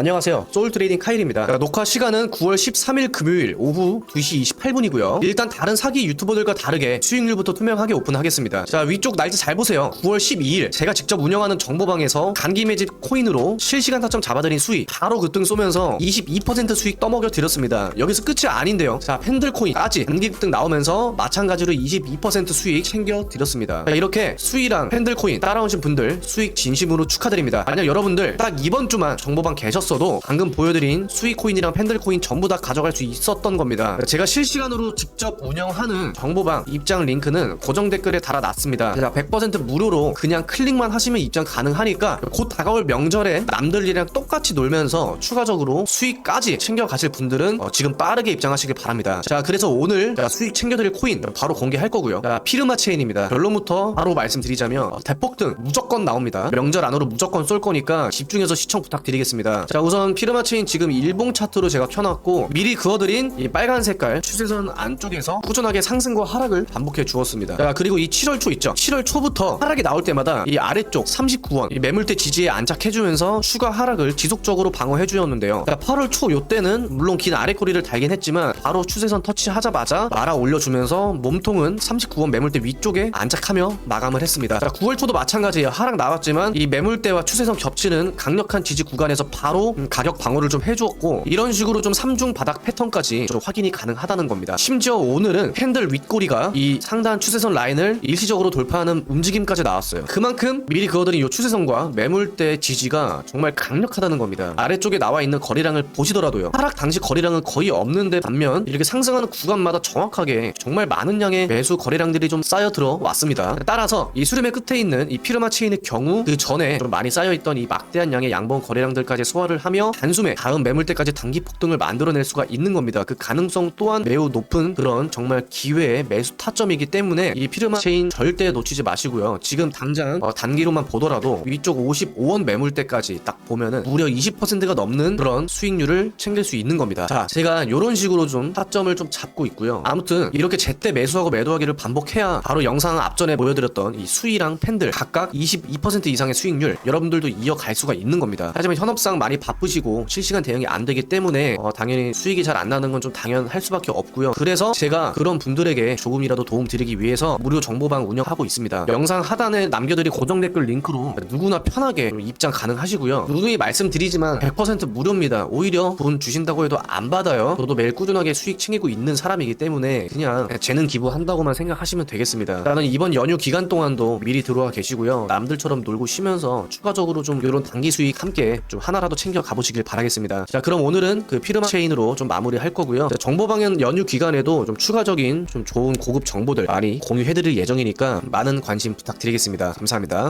안녕하세요. 소울 트레이딩 카일입니다. 자, 녹화 시간은 9월 13일 금요일 오후 2시 28분이고요. 일단 다른 사기 유튜버들과 다르게 수익률부터 투명하게 오픈하겠습니다. 자, 위쪽 날짜 잘 보세요. 9월 12일 제가 직접 운영하는 정보방에서 단기 매집 코인으로 실시간 타점 잡아드린 수익 바로 그등 쏘면서 22% 수익 떠먹여 드렸습니다. 여기서 끝이 아닌데요. 자, 팬들 코인까지 단기 급등 나오면서 마찬가지로 22% 수익 챙겨 드렸습니다. 자, 이렇게 수익랑 팬들 코인 따라오신 분들 수익 진심으로 축하드립니다. 만약 여러분들 딱 이번 주만 정보방 계셨 어도 방금 보여드린 수익 코인이랑 팬들 코인 전부 다 가져갈 수 있었던 겁니다. 제가 실시간으로 직접 운영하는 정보방 입장 링크는 고정 댓글에 달아놨습니다. 자, 100% 무료로 그냥 클릭만 하시면 입장 가능하니까 곧 다가올 명절에 남들이랑 똑같이 놀면서 추가적으로 수익까지 챙겨가실 분들은 어, 지금 빠르게 입장하시길 바랍니다. 자, 그래서 오늘 수익 챙겨드릴 코인 바로 공개할 거고요. 자, 피르마 체인입니다. 결론부터 바로 말씀드리자면 어, 대폭등 무조건 나옵니다. 명절 안으로 무조건 쏠 거니까 집중해서 시청 부탁드리겠습니다. 자, 우선 피르마 체인 지금 일봉 차트로 제가 켜놨고 미리 그어드린 이 빨간 색깔 추세선 안쪽에서 꾸준하게 상승과 하락을 반복해 주었습니다. 자, 그리고 이 7월 초 있죠? 7월 초부터 하락이 나올 때마다 이 아래쪽 39원 이 매물대 지지에 안착해주면서 추가 하락을 지속적으로 방어해 주었는데요. 자, 8월 초 요때는 물론 긴 아래 꼬리를 달긴 했지만 바로 추세선 터치하자마자 말아 올려주면서 몸통은 39원 매물대 위쪽에 안착하며 마감을 했습니다. 자, 9월 초도 마찬가지예요. 하락 나왔지만 이 매물대와 추세선 겹치는 강력한 지지 구간에서 바로 음, 가격 방어를 좀 해주었고 이런 식으로 좀 3중 바닥 패턴까지 좀 확인이 가능하다는 겁니다. 심지어 오늘은 팬들 윗꼬리가 이 상단 추세선 라인을 일시적으로 돌파하는 움직임까지 나왔어요. 그만큼 미리 그어드린 이 추세선과 매물대 지지가 정말 강력하다는 겁니다. 아래쪽에 나와 있는 거리량을 보시더라도요. 하락 당시 거리량은 거의 없는데 반면 이렇게 상승하는 구간마다 정확하게 정말 많은 양의 매수 거래량들이 좀 쌓여 들어왔습니다. 따라서 이 수렴의 끝에 있는 이 피르마 체인의 경우 그 전에 좀 많이 쌓여있던 이 막대한 양의 양봉 거래량들까지 소화를 하며 단숨에 다음 매물대까지 단기 폭등을 만들어낼 수가 있는 겁니다. 그 가능성 또한 매우 높은 그런 정말 기회의 매수 타점이기 때문에 이 피르마 체인 절대 놓치지 마시고요. 지금 당장 어, 단기로만 보더라도 위쪽 55원 매물대까지 딱 보면은 무려 20%가 넘는 그런 수익률을 챙길 수 있는 겁니다. 자, 제가 이런 식으로 좀 타점을 좀 잡고 있고요. 아무튼 이렇게 제때 매수하고 매도하기를 반복해야 바로 영상 앞전에 보여드렸던 이 수위랑 팬들 각각 22% 이상의 수익률 여러분들도 이어갈 수가 있는 겁니다. 하지만 현업상 많이 바쁘시고 실시간 대응이 안 되기 때문에 어, 당연히 수익이 잘 안 나는 건 좀 당연할 수밖에 없고요. 그래서 제가 그런 분들에게 조금이라도 도움 드리기 위해서 무료 정보방 운영하고 있습니다. 영상 하단에 남겨드린 고정 댓글 링크로 누구나 편하게 입장 가능하시고요. 누누이 말씀드리지만 100% 무료입니다. 오히려 돈 주신다고 해도 안 받아요. 저도 매일 꾸준하게 수익 챙기고 있는 사람이기 때문에 그냥 재능 기부한다고만 생각하시면 되겠습니다. 나는 이번 연휴 기간 동안도 미리 들어와 계시고요. 남들처럼 놀고 쉬면서 추가적으로 좀 이런 단기 수익 함께 좀 하나라도 챙겨 가보시길 바라겠습니다. 자, 그럼 오늘은 그 피르마 체인으로 좀 마무리할 거고요. 자, 정보방향 연휴 기간에도 좀 추가적인 좀 좋은 고급 정보들 많이 공유해드릴 예정이니까 많은 관심 부탁드리겠습니다. 감사합니다.